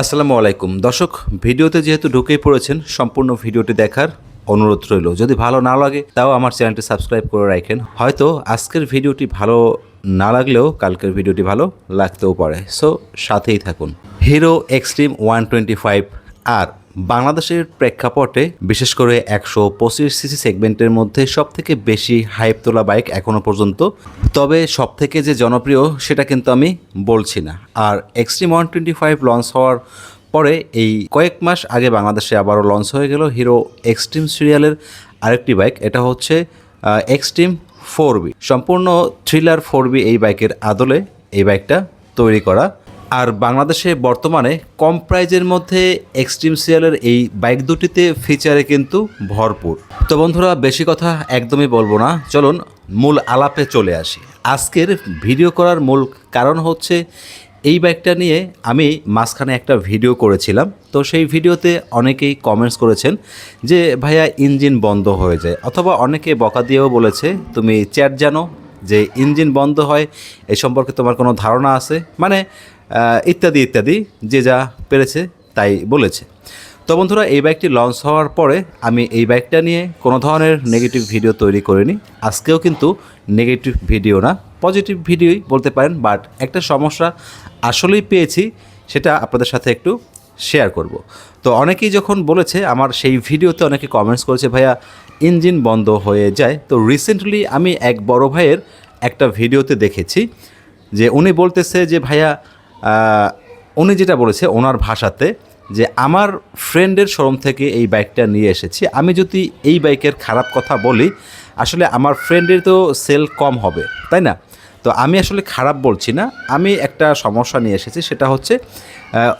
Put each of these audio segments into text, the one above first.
আসসালামু আলাইকুম। দর্শক, ভিডিওতে যেহেতু ঢুকেই পড়েছেন, সম্পূর্ণ ভিডিওটি দেখার অনুরোধ রইল। যদি ভালো না লাগে, তাও আমার চ্যানেলটি সাবস্ক্রাইব করে রাখেন। হয়তো আজকের ভিডিওটি ভালো না লাগলেও কালকের ভিডিওটি ভালো লাগতেও পারে। সো সাথেই থাকুন। Hero Xtreme one twenty five আর বাংলাদেশের প্রেক্ষাপটে, বিশেষ করে একশো পঁচিশ সিসি সেগমেন্টের মধ্যে সব থেকে বেশি হাইপ তোলা বাইক এখনও পর্যন্ত। তবে সব থেকে যে জনপ্রিয়, সেটা কিন্তু আমি বলছি না। আর Xtreme one twenty five launch হওয়ার পরে এই কয়েক মাস আগে বাংলাদেশে আবারও লঞ্চ হয়ে গেল হিরো এক্সট্রিম সিরিয়ালের আরেকটি বাইক এটা হচ্ছে এক্সট্রিম ফোর বি সম্পূর্ণ থ্রিলার ফোর বি এই বাইকের আদলে এই বাইকটা তৈরি করা। আর বাংলাদেশে বর্তমানে কম প্রাইজের মধ্যে এক্সট্রিম সিরিয়ালের এই বাইক দুটিতে ফিচারে কিন্তু ভরপুর। তো বন্ধুরা, বেশি কথা একদমই বলব না। চলুন মূল আলাপে চলে আসি। আজকের ভিডিও করার মূল কারণ হচ্ছে, এই বাইকটা নিয়ে আমি মাঝখানে একটা ভিডিও করেছিলাম। তো সেই ভিডিওতে অনেকেই কমেন্টস করেছেন যে, ভাইয়া ইঞ্জিন বন্ধ হয়ে যায়। অথবা অনেকে বকা দিয়েও বলেছে, তুমি চ্যাট জানো যে ইঞ্জিন বন্ধ হয় এই সম্পর্কে তোমার কোনো ধারণা আছে? মানে ইত্যাদি ইত্যাদি, যে যা পেরেছে তাই বলেছে। তো বন্ধুরা, এই বাইকটি লঞ্চ হওয়ার পরে আমি এই বাইকটা নিয়ে কোনো ধরনের নেগেটিভ ভিডিও তৈরি করিনি। আজকেও কিন্তু নেগেটিভ ভিডিও না পজিটিভ ভিডিওই বলতে পারেন বাট একটা সমস্যা আসলেই পেয়েছি, সেটা আপনাদের সাথে একটু শেয়ার করব। তো অনেকেই যখন বলেছে, আমার সেই ভিডিওতে অনেকে কমেন্টস করেছে, ভাইয়া ইঞ্জিন বন্ধ হয়ে যায়। তো রিসেন্টলি আমি এক বড় ভাইয়ের একটা ভিডিওতে দেখেছি, যে উনি বলতেছে যে, ভাইয়া উনি যেটা বলেছে ওনার ভাষাতে যে আমার ফ্রেন্ডের শোরুম থেকে এই বাইকটা নিয়ে এসেছি। আমি যদি এই বাইকের খারাপ কথা বলি, আসলে আমার ফ্রেন্ডের তো সেল কম হবে, তাই না? তো আমি আসলে খারাপ বলছি না। আমি একটা সমস্যা নিয়ে এসেছি, সেটা হচ্ছে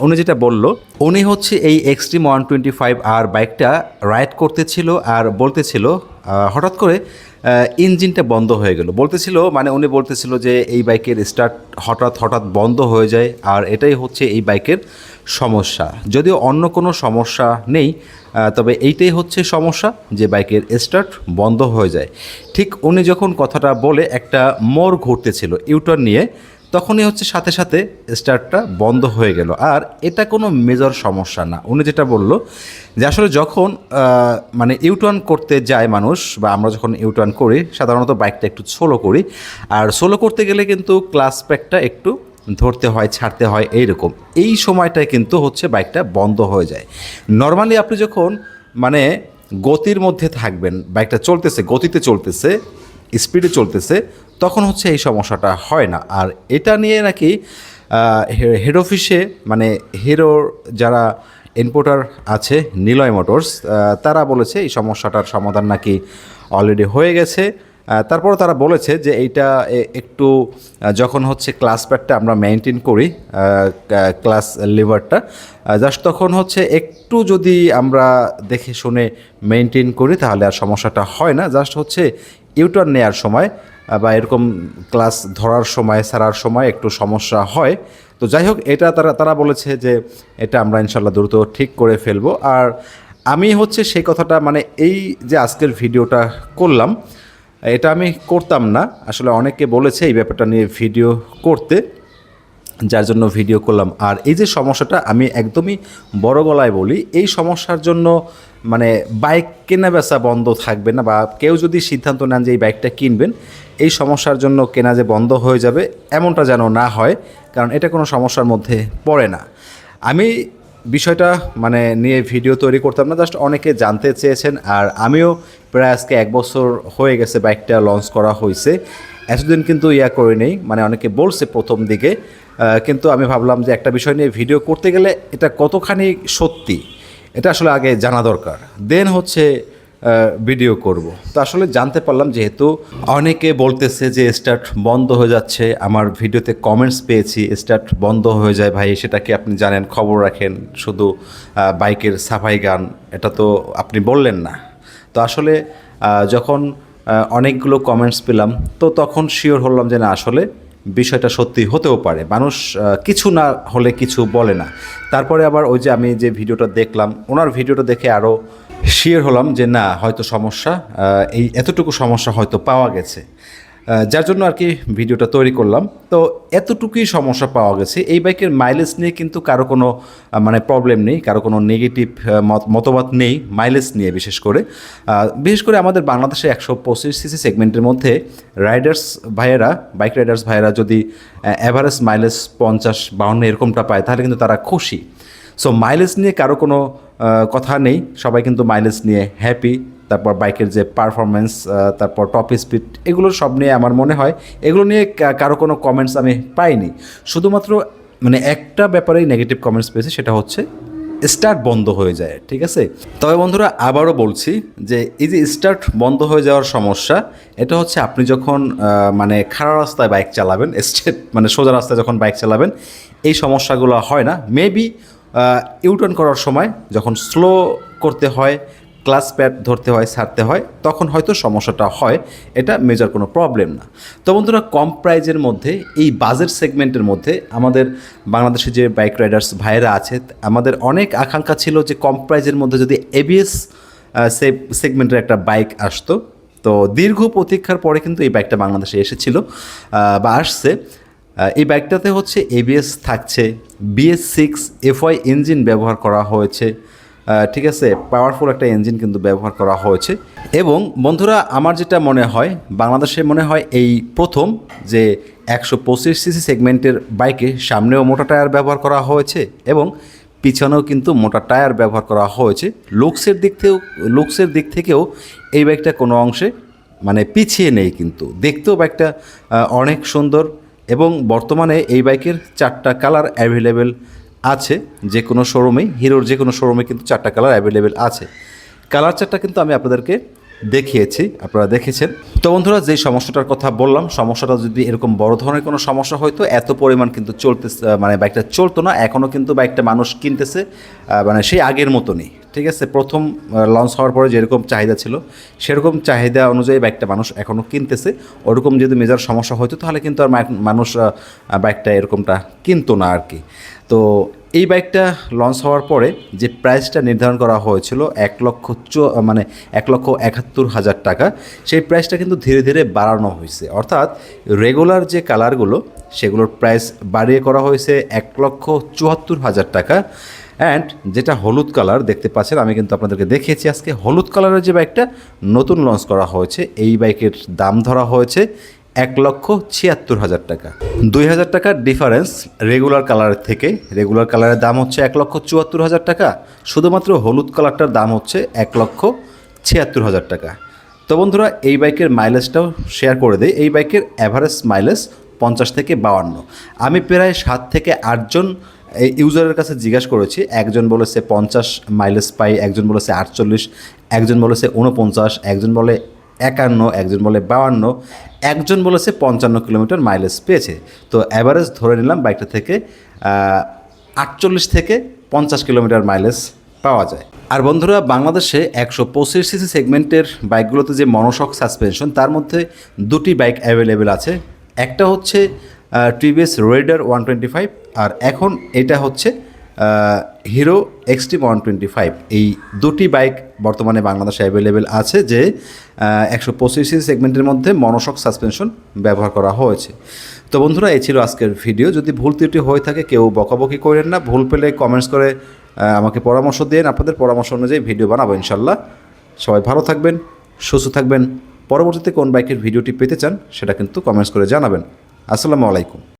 উনি যেটা বলল, উনি হচ্ছে এই এক্সট্রিম ওয়ান টোয়েন্টি ফাইভ আর বাইকটা রাইড করতেছিল আর বলতেছিল হঠাৎ করে ইঞ্জিনটা বন্ধ হয়ে গেল। বলতেছিল মানে উনি বলতেছিল যে এই বাইকের স্টার্ট হঠাৎ হঠাৎ বন্ধ হয়ে যায়, আর এটাই হচ্ছে এই বাইকের সমস্যা। যদিও অন্য কোনো সমস্যা নেই তবে এইটাই হচ্ছে সমস্যা যে বাইকের স্টার্ট বন্ধ হয়ে যায়। ঠিক উনি যখন কথাটা বলে, একটা মোড় ঘুরতেছিল ইউটার্ন নিয়ে তখনই হচ্ছে সাথে সাথে স্টার্টটা বন্ধ হয়ে গেল। আর এটা কোনো মেজর সমস্যা না। উনি যেটা বলল যে আসলে যখন মানে ইউটার্ন করতে যায় মানুষ বা আমরা যখন ইউটার্ন করি, সাধারণত বাইকটা একটু সোলো করি। আর সোলো করতে গেলে কিন্তু ক্লাস প্যাকটা একটু ধরতে হয়, ছাড়তে হয় এইরকম। এই সময়টায় কিন্তু হচ্ছে বাইকটা বন্ধ হয়ে যায়। নর্মালি আপনি যখন মানে গতির মধ্যে থাকবেন বাইকটা চলতেছে, গতিতে চলতেছে স্পিডে চলতেছে, তখন হচ্ছে এই সমস্যাটা হয় না। আর এটা নিয়ে নাকি হেড অফিসে মানে হিরোর যারা ইনপোর্টার আছে নিলয় মোটরস তারা বলেছে এই সমস্যাটার সমাধান নাকি অলরেডি হয়ে গেছে। আহ, তারপরও তারা বলেছে যে এইটা একটু যখন হচ্ছে ক্লাস প্যাডটা আমরা মেনটেন করি ক্লাস লিভারটা জাস্ট তখন হচ্ছে একটু যদি আমরা দেখে শুনে মেনটেন করি তাহলে আর সমস্যাটা হয় না। জাস্ট হচ্ছে ইউটার্ন নেওয়ার সময় বা এরকম ক্লাস ধরার সময় সারার সময় একটু সমস্যা হয়। তো যাই হোক এটা তারা তারা বলেছে যে এটা আমরা ইনশাল্লাহ দ্রুত ঠিক করে ফেলব। আর আমি হচ্ছে সেই কথাটা মানে এই যে আজকের ভিডিওটা করলাম এটা আমি করতাম না। আসলে অনেকে বলেছে এই ব্যাপারটা নিয়ে ভিডিও করতে, যার জন্য ভিডিও করলাম। আর এই যে সমস্যাটা, আমি একদমই বড় গলায় বলি, এই সমস্যার জন্য মানে বাইক কেনা বেচা বন্ধ থাকবে না, বা কেউ যদি সিদ্ধান্ত নেন যে এই বাইকটা কিনবেন, এই সমস্যার জন্য কেনা যে বন্ধ হয়ে যাবে, এমনটা যেন না হয়, কারণ এটা কোনো সমস্যার মধ্যে পড়ে না। আমি বিষয়টা মানে নিয়ে ভিডিও তৈরি করতাম না, জাস্ট অনেকে জানতে চেয়েছেন, আর আমিও প্রায় আজকে এক বছর হয়ে গেছে বাইকটা লঞ্চ করা হয়েছে এতদিন কিন্তু ইয়া করে নেই মানে অনেকে বলছে প্রথম দিকে কিন্তু আমি ভাবলাম যে একটা বিষয় নিয়ে ভিডিও করতে গেলে এটা কতখানি সত্যি, এটা আসলে আগে জানা দরকার। দেন হচ্ছে ভিডিও করব। তো আসলে জানতে পারলাম যেহেতু অনেকে বলতেছে যে স্টার্ট বন্ধ হয়ে যাচ্ছে, আমার ভিডিওতে কমেন্টস পেয়েছি স্টার্ট বন্ধ হয়ে যায় ভাই, সেটা কি আপনি জানেন? খবর রাখেন, শুধু বাইকের সাফাই গান, এটা তো আপনি বললেন না। তো আসলে যখন অনেকগুলো কমেন্টস পেলাম, তো তখন শিওর হলাম যে না, আসলে বিষয়টা সত্যি হতেও পারে। মানুষ কিছু না হলে কিছু বলে না। তারপরে আবার ওই যে আমি যে ভিডিওটা দেখলাম, ওনার ভিডিওটা দেখে আরও শিওর হলাম যে না, হয়তো সমস্যা এই এতটুকু সমস্যা হয়তো পাওয়া গেছে। যার জন্য আর কি ভিডিওটা তৈরি করলাম। তো এতটুকুই সমস্যা পাওয়া গেছে। এই বাইকের মাইলেজ নিয়ে কিন্তু কারও কোনো মানে প্রবলেম নেই, কারও কোনো নেগেটিভ মতবাদ নেই মাইলেজ নিয়ে বিশেষ করে। বিশেষ করে আমাদের বাংলাদেশে একশো পঁচিশ সিসি সেগমেন্টের মধ্যে রাইডার্স ভাইয়েরা বাইক রাইডার্স ভাইয়েরা যদি অ্যাভারেজ মাইলেজ পঞ্চাশ, বাউন্ন এরকমটা পায়, তাহলে কিন্তু তারা খুশি। সো মাইলেজ নিয়ে কারও কোনো কথা নেই। সবাই কিন্তু মাইলেজ নিয়ে হ্যাপি তারপর বাইকের যে পারফরমেন্স তারপর টপ স্পিড এগুলো সব নিয়ে আমার মনে হয়। এগুলো নিয়ে কারও কোনো কমেন্টস আমি পাইনি। শুধুমাত্র মানে একটা ব্যাপারেই নেগেটিভ কমেন্টস পেয়েছি, সেটা হচ্ছে স্টার্ট বন্ধ হয়ে যায়, ঠিক আছে? তবে বন্ধুরা, আবারও বলছি যে এই যে স্টার্ট বন্ধ হয়ে যাওয়ার সমস্যা, এটা হচ্ছে আপনি যখন মানে খারাপ রাস্তায় বাইক চালাবেন স্টেপ মানে সোজা রাস্তায় যখন বাইক চালাবেন, এই সমস্যাগুলো হয় না। মেবি ইউটার্ন করার সময় যখন স্লো করতে হয় ক্লাস প্যাড ধরতে হয়, ছাড়তে হয়, তখন হয়তো সমস্যাটা হয়, এটা মেজর কোনো প্রবলেম না। তো বন্ধুরা, কম প্রাইজের মধ্যে, এই বাজেট সেগমেন্টের মধ্যে আমাদের বাংলাদেশে যে বাইক রাইডার্স ভাইয়েরা আছে, আমাদের অনেক আকাঙ্ক্ষা ছিল যে কম প্রাইজের মধ্যে যদি এবিএস সেগমেন্টের একটা বাইক আসতো। তো দীর্ঘ প্রতীক্ষার পরে কিন্তু এই বাইকটা বাংলাদেশে এসেছিল বা আসছে। এই বাইকটাতে হচ্ছে এবিএস থাকছে বিএস সিক্স এফওয়াই ইঞ্জিন ব্যবহার করা হয়েছে। ঠিক আছে পাওয়ারফুল একটা ইঞ্জিন কিন্তু ব্যবহার করা হয়েছে। এবং বন্ধুরা, আমার যেটা মনে হয়, বাংলাদেশে মনে হয় এই প্রথম যে একশো পঁচিশ সিসি সেগমেন্টের বাইকে সামনেও মোটা টায়ার ব্যবহার করা হয়েছে এবং পিছনেও কিন্তু মোটা টায়ার ব্যবহার করা হয়েছে। লুকসের দিক থেকেও, লুকসের দিক থেকেও এই বাইকটা কোনো অংশে মানে পিছিয়ে নেই কিন্তু। দেখতেও বাইকটা অনেক সুন্দর। এবং বর্তমানে এই বাইকের চারটা কালার অ্যাভেলেবেল আছে। যে কোনো শোরুমেই হিরোর যে কোনো শোরুমে কিন্তু চারটা কালার অ্যাভেলেবেল আছে। কালার চারটা কিন্তু আমি আপনাদেরকে দেখিয়েছি, আপনারা দেখেছেন। তো বন্ধুরা, যেই সমস্যাটার কথা বললাম, সমস্যাটা যদি এরকম বড় ধরনের কোনো সমস্যা হয়তো, এত পরিমাণ কিন্তু চলতে মানে বাইকটা চলতো না এখনও কিন্তু বাইকটা মানুষ কিনতেছে মানে সেই আগের মতনই। ঠিক আছে, প্রথম লঞ্চ হওয়ার পরে যেরকম চাহিদা ছিল, সেরকম চাহিদা অনুযায়ী বাইকটা মানুষ এখনও কিনতেছে। ওরকম যদি মেজার সমস্যা হতো তাহলে কিন্তু আর মানুষ বাইকটা এরকমটা কিনতো না আর কি। তো এই বাইকটা লঞ্চ হওয়ার পরে যে প্রাইসটা নির্ধারণ করা হয়েছিল এক লক্ষ মানে এক লক্ষ একাত্তর হাজার টাকা, সেই প্রাইসটা কিন্তু ধীরে ধীরে বাড়ানো হয়েছে। অর্থাৎ রেগুলার যে কালারগুলো সেগুলোর প্রাইস বাড়িয়ে করা হয়েছে এক লক্ষ চুয়াত্তর হাজার টাকা। অ্যান্ড যেটা হলুদ কালার দেখতে পাচ্ছেন, আমি কিন্তু আপনাদেরকে দেখিয়েছি আজকে, হলুদ কালারের যে বাইকটা নতুন লঞ্চ করা হয়েছে। এই বাইকের দাম ধরা হয়েছে এক লক্ষ ছিয়াত্তর হাজার টাকা। দুই হাজার টাকার ডিফারেন্স রেগুলার কালারের থেকে। রেগুলার কালারের দাম হচ্ছে এক লক্ষ চুয়াত্তর হাজার টাকা। শুধুমাত্র হলুদ কালারটার দাম হচ্ছে এক লক্ষ ছিয়াত্তর হাজার টাকা। তো বন্ধুরা, এই বাইকের মাইলেজটাও শেয়ার করে দেয় এই বাইকের অ্যাভারেজ মাইলেজ পঞ্চাশ থেকে বাউান্ন আমি প্রায় সাত থেকে আটজন এই ইউজারের কাছে জিজ্ঞাসা করেছি, একজন বলেছে পঞ্চাশ মাইলেজ পাই, একজন বলেছে আটচল্লিশ, একজন বলেছে উনপঞ্চাশ একজন বলে একান্ন, একজন বলে বাউান্ন একজন বলেছে পঞ্চান্ন কিলোমিটার মাইলেজ পেয়েছে। তো অ্যাভারেজ ধরে নিলাম বাইকটা থেকে আটচল্লিশ থেকে পঞ্চাশ কিলোমিটার মাইলেজ পাওয়া যায়। আর বন্ধুরা, বাংলাদেশে একশো পঁচিশ সিসি সেগমেন্টের বাইকগুলোতে যে মনোশক সাসপেনশন তার মধ্যে দুটি বাইক অ্যাভেলেবেল আছে। একটা হচ্ছে TVS Raider one twenty five আর এখন এটা হচ্ছে Hero Xtreme one twenty five এই দুটি বাইক বর্তমানে বাংলাদেশে অ্যাভেলেবেল আছে যে একশো পঁচিশ সেগমেন্টের মধ্যে মনোশক সাসপেনশন ব্যবহার করা হয়েছে। তো বন্ধুরা, এই ছিল আজকের ভিডিও যদি ভুল ত্রুটি হয়ে থাকে, কেউ বকাবকি করেন না। ভুল পেলে কমেন্টস করে আমাকে পরামর্শ দিন আপনাদের পরামর্শ অনুযায়ী ভিডিও বানাবো ইনশাল্লাহ সবাই ভালো থাকবেন, সুস্থ থাকবেন। পরবর্তীতে কোন বাইকের ভিডিওটি পেতে চান, সেটা কিন্তু কমেন্টস করে জানাবেন। আসসালামু আলাইকুম।